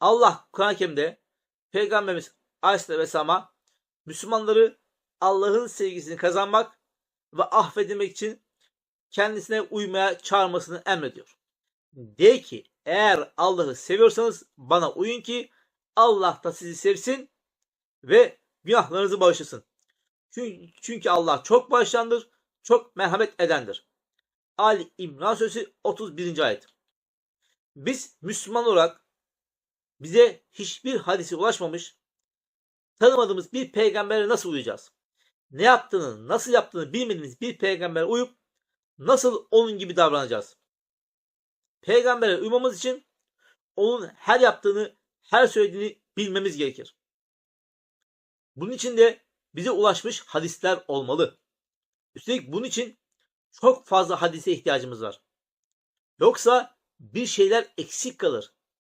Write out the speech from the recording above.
Allah Kur'an-ı Kerim'de Peygamberimiz Aleyhisselatü Vesselam'a Müslümanları Allah'ın sevgisini kazanmak ve affedilmek için kendisine uymaya çağırmasını emrediyor. De ki eğer Allah'ı seviyorsanız bana uyun ki Allah da sizi sevsin ve günahlarınızı bağışlasın. Çünkü, Allah çok bağışlandır, çok merhamet edendir. Ali İmran Suresi 31. ayet. Biz Müslüman olarak bize hiçbir hadisi ulaşmamış, tanımadığımız bir peygambere nasıl uyacağız? Ne yaptığını, nasıl yaptığını bilmediğimiz bir peygambere uyup nasıl onun gibi davranacağız? Peygambere uymamız için onun her yaptığını, her söylediğini bilmemiz gerekir. Bunun için de bize ulaşmış hadisler olmalı. Üstelik bunun için çok fazla hadise ihtiyacımız var. Yoksa bir şeyler eksik kalır.